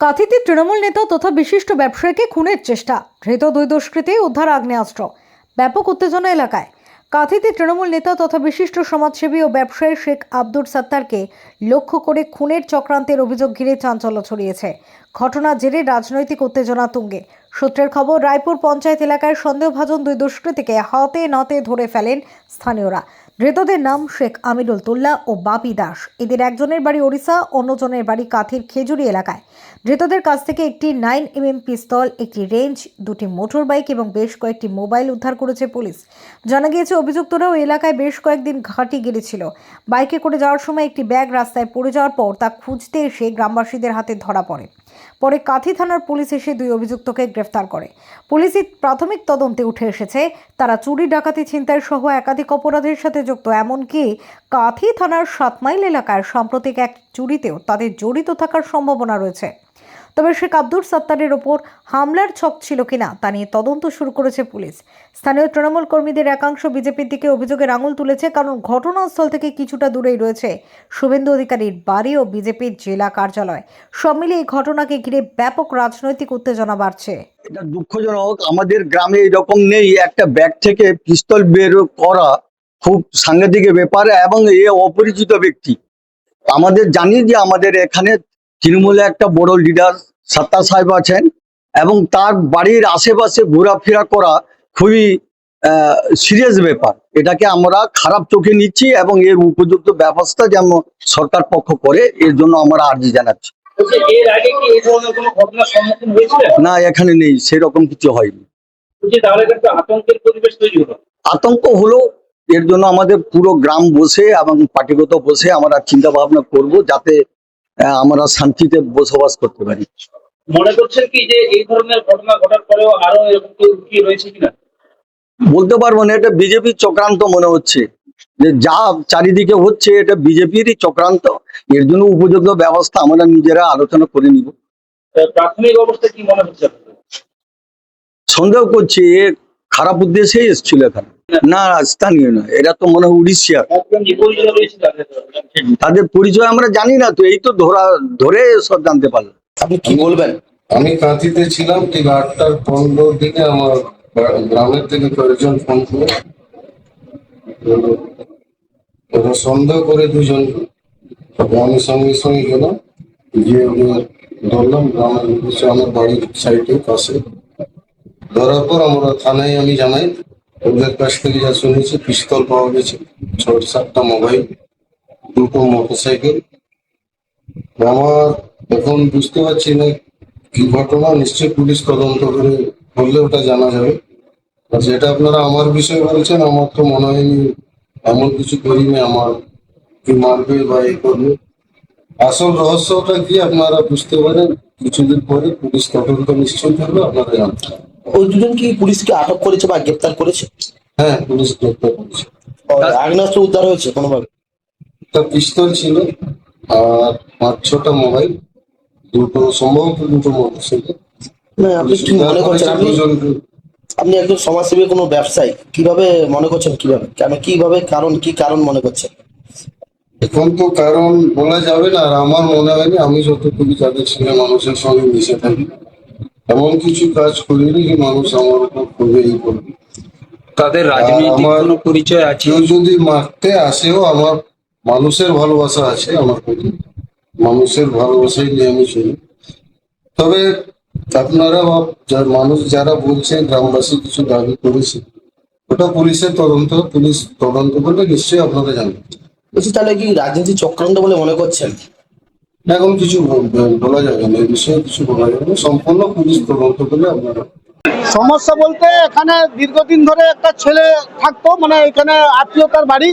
কাঁথিতে তৃণমূল নেতা তথা বিশিষ্ট ব্যবসায়ীকে খুনের চেষ্টা। ধৃত দুই দুষ্কৃতী উদ্ধার আগ্নেয়াস্ত্র। ব্যাপক উত্তেজনা এলাকায়। কাঁথিতে তৃণমূল নেতা তথা বিশিষ্ট সমাজসেবী ও ব্যবসায়ী শেখ আব্দুর সাত্তারকে লক্ষ্য করে খুনের চক্রান্তের অভিযোগ ঘিরে চাঞ্চল্য ছড়িয়েছে। ঘটনার জেরে রাজনৈতিক উত্তেজনা তুঙ্গে। সূত্রের খবর, রায়পুর পঞ্চায়েত এলাকায় সন্দেহভাজন দুই দুষ্কৃতীকে হাতে নাতে ধরে ফেলেন স্থানীয়রা। ধৃতদের নাম শেখ আমিরুল তুল্লা ও বাপি দাস। এদের একজনের বাড়ি ওড়িশা, অন্যজনের বাড়ি কাথির খেজুরি এলাকায়। ধৃতদের কাছ থেকে একটি নাইন এমএম পিস্তল, একটি রেঞ্জ, দুটি মোটর বাইক এবং বেশ কয়েকটি মোবাইল উদ্ধার করেছে পুলিশ। জানা গিয়েছে অভিযুক্তরা ওই এলাকায় বেশ কয়েকদিন ঘাঁটি গেড়েছিল। বাইকে করে যাওয়ার সময় একটি ব্যাগ রাস্তায় পড়ে যাওয়ার পর তা খুঁজতে এসে গ্রামবাসীদের হাতে ধরা পড়ে। পরে কাথি থানার পুলিশ এসে দুই অভিযুক্তকে গ্রেফতার করে। পুলিশের প্রাথমিক তদন্তে উঠে এসেছে, তারা চুরি, ডাকাতি, ছিনতাই সহ একাধিক অপরাধের সাথে যুক্ত। এমনকি কাথি থানার সাতমাইল এলাকায় সাম্প্রতিক এক চুরিতেও তাদের জড়িত থাকার সম্ভাবনা রয়েছে। তবে শেখ আব্দুর সত্তারের ওপর হামলার ছক ছিল কিনা তা নিয়ে তদন্ত শুরু করেছে পুলিশ। স্থানীয় তৃণমূল কর্মীদের একাংশ বিজেপির দিকে অভিযোগের আঙুল তুলেছে, কারণ ঘটনাস্থল থেকে কিছুটা দূরেই রয়েছে শুভেন্দু অধিকারীর বাড়ি ও বিজেপির জেলা কার্যালয়। সব মিলিয়ে এই ঘটনাকে ঘিরে ব্যাপক রাজনৈতিক উত্তেজনা বাড়ছে। এটা দুঃখজনক, আমাদের গ্রামে এরকম নেই, একটা ব্যাগ থেকে পিস্তল বের করা খুব সাংঘাতিক ব্যাপার এবং এ অপরিচিত ব্যক্তি। আমাদের জানি যে আমাদের এখানে তৃণমূলে একটা বড় লিডার সত্তা সাহেব আছেন এবং তার বাড়ির আশেপাশে ঘোরাফেরা করা খুবই সিরিয়াস ব্যাপার। এটাকে আমরা খারাপ চোখে নিচ্ছি এবং এর উপযুক্ত ব্যবস্থা যেন সরকার পক্ষ করে এর জন্য আমরা আর্জি জানাচ্ছি। বলছি, এর আগে কি এই ধরনের কোনো ঘটনার সম্মুখীন হয়েছিলেন? না এখানে নেই সেরকম কিছু হয়নি। আতঙ্ক হলো এর জন্য আমাদের পুরো গ্রাম বসে এবং পার্টিগত বসে আমরা চিন্তা ভাবনা করব যাতে আমরা শান্তিতে বসবাস করতে পারি। মনে করছেন কি যে এই ধরনের ঘটনা ঘটার পরেও আরও এরকম লুকিয়ে রয়েছে কিনা? বলতে পারব না এটা বিজেপির চক্রান্ত মনে হচ্ছে। যে যা চারিদিকে হচ্ছে এটা বিজেপিরই চক্রান্ত। এর জন্য উপযুক্ত ব্যবস্থা আমরা নিজেরা আলোচনা করে নিব। প্রাথমিক অবস্থা কি মনে হচ্ছে সন্দেহ করছি খারাপ উদ্দেশ্যেই এসেছিল এখানে। না স্থানীয় না এরা তো মনে হয় উড়িষ্যার। তাদের পরিচয় আমরা জানি না তো এই তো ধরা ধরে সব জানতে পারলাম। আপনি কি বলবেন? আমি কাঁথিতে ছিলাম ঠিক আটটার পনেরো দিকে আমার গ্রামের থেকে কয়েকজন ফোন করে। সন্দেহ করে দুজন তবে আমি সঙ্গে সঙ্গে গেলাম গিয়ে ওদের ধরলাম গ্রামের উদ্দেশ্যে আমার বাড়ির সাইডে পাশে। ধরার পর আমরা থানায় আমি জানাই ওদের কাছ থেকে যা শুনেছি, পিস্তল পাওয়া গেছে ছোট সাতটা মোবাইল, দুটো মোটরসাইকেল। আমার এখন বুঝতে পারছি না কি ঘটনা, নিশ্চয়ই পুলিশ তদন্ত করে করলে ওটা জানা যাবে। আর যেটা আপনারা আমার বিষয়ে বলছেন, আমার তো মনে হয়নি এমন কিছু করিনি আমার কি মারবে বা এ করবে। আসল রহস্যটা কি আপনারা বুঝতে পারেন? কিছুদিন পরে পুলিশ তদন্ত নিশ্চয়ই করবে, আপনারা জানতে। ওই দুজন কি পুলিশকে আটক করেছে বা গ্রেপ্তার করেছে? হ্যাঁ পুলিশ গ্রেপ্তার করেছে। আগ্নেয়াস্ত্র উদ্ধার হয়েছে কোনোভাবে? একটা পিস্তল ছিল আর পাঁচ ছটা মোবাইল দুটো সম্ভবত দুটো মোটরসাইকেল। না আপনি কি মনে করছেন? আপনি আপনি একজন সমাজসেবী কোনো ব্যবসায়ী কীভাবে মনে করছেন কীভাবে? কেন কীভাবে কারণ কি কারণ মনে করছেন? এখন তো কারণ বলা যাবে না আর আমার মনে হয়নি আমি যতটুকু যাদের সঙ্গে মানুষের সঙ্গে মিশে থাকি। এমন কিছু কাজ করিনি যে মানুষ আমার উপর করবে এই করবে। তাদের রাজনৈতিক কোনো পরিচয় আছে? কেউ যদি মারতে আসেও আমার মানুষের ভালোবাসা আছে আমার প্রতি। মানুষের ভালোবাসাই নিয়ে আমি চলি। তবে আপনারা বা মানুষ যারা বলছে গ্রামবাসী কিছু দাবি করেছে ওটা পুলিশের তদন্ত পুলিশ তদন্ত করলে নিশ্চয়ই আপনারা জানবেন বলছি তাহলে কি রাজনীতি চক্রান্ত বলে মনে করছেন? এখন কিছু বল- যাবে না, এই বিষয়ে কিছু বলা যাবে সম্পূর্ণ পুলিশ তদন্ত করলে আপনারা সমস্যা বলতে এখানে দীর্ঘদিন ধরে একটা ছেলে থাকতো মানে এখানে আত্মীয়তার বাড়ি।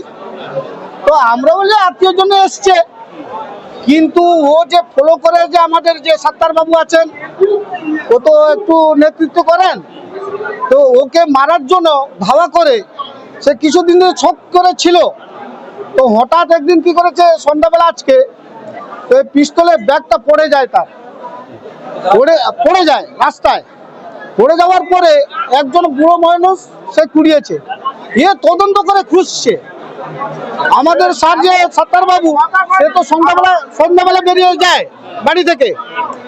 তো আমরা বললে আত্মীয় জন্য এসছে। কিন্তু ও যে ফলো করে যে আমাদের যে সাত্তার বাবু আছেন, ও তো একটু নেতৃত্ব করেন। তো ওকে মারার জন্য ধাওয়া করে সে কিছুদিন ধরে ছক করে ছিল তো হঠাৎ একদিন কি করেছে সন্ধ্যাবেলা আজকে এই পিস্তলের ব্যাগটা পড়ে যায় তার। পড়ে পড়ে যায় রাস্তায়। পড়ে যাওয়ার পরে একজন বুড়ো মানুষ সে কুড়িয়েছে। ইয়ে তদন্ত করে খুঁজছে। আমাদের স্যার যে সত্তার বাবু সে তো সন্ধ্যাবেলা সন্ধ্যাবেলা বেরিয়ে যায় বাড়ি থেকে।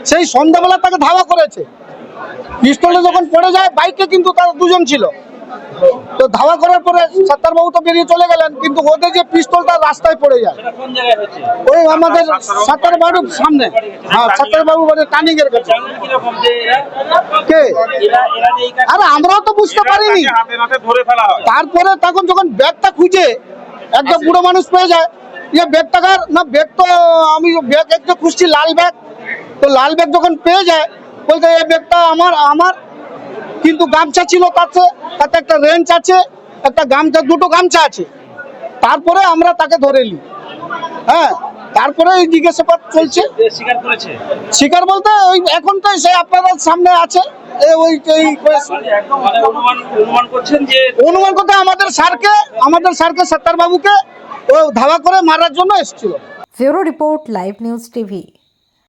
সেই সন্ধ্যাবেলা তাকে ধাওয়া করেছে। পিস্তলে যখন পড়ে যায়, বাইকে কিন্তু তার দুজন ছিল। তো ধাওয়া করার পরে সত্তার বাবু তো বেরিয়ে চলে গেলেন কিন্তু ওদের যে পিস্তলটা রাস্তায় পড়ে যায়। ওই আমাদের সত্তার বাবুর সামনে। হ্যাঁ সত্তার বাবু মানে টানিং এর কাছে। কে? আরে আমরাও তো বুঝতে পারিনি। তারপরে তখন যখন ব্যাগটা খুঁজে একটা বুড়ো মানুষ পেয়ে যায়। ইয়ে ব্যাগটা কার? না ব্যাগ তো আমি ব্যাগ একটা খুঁজছি লাল ব্যাগ। তো লাল ব্যাগ যখন পেয়ে যায় বলতে এই ব্যাগটা আমার আমার কিন্তু গামছা ছিল তাতে তাতে একটা রেঞ্চ আছে একটা গামছা দুটো গামছা আছে। তারপরে আমরা তাকে ধরে নিই। হ্যাঁ তারপরে এই জিজ্ঞাসাবাদ চলছে। শিকার বলতে ওই এখন তো সে আপনাদের সামনে আছে। এ ওই মানে অনুমান অনুমান করছেন যে অনুমান করতে আমাদের স্যারকে আমাদের স্যারকে সত্তার বাবুকে ও ধাওয়া করে মারার জন্য এসেছিল। Bureau report live news TV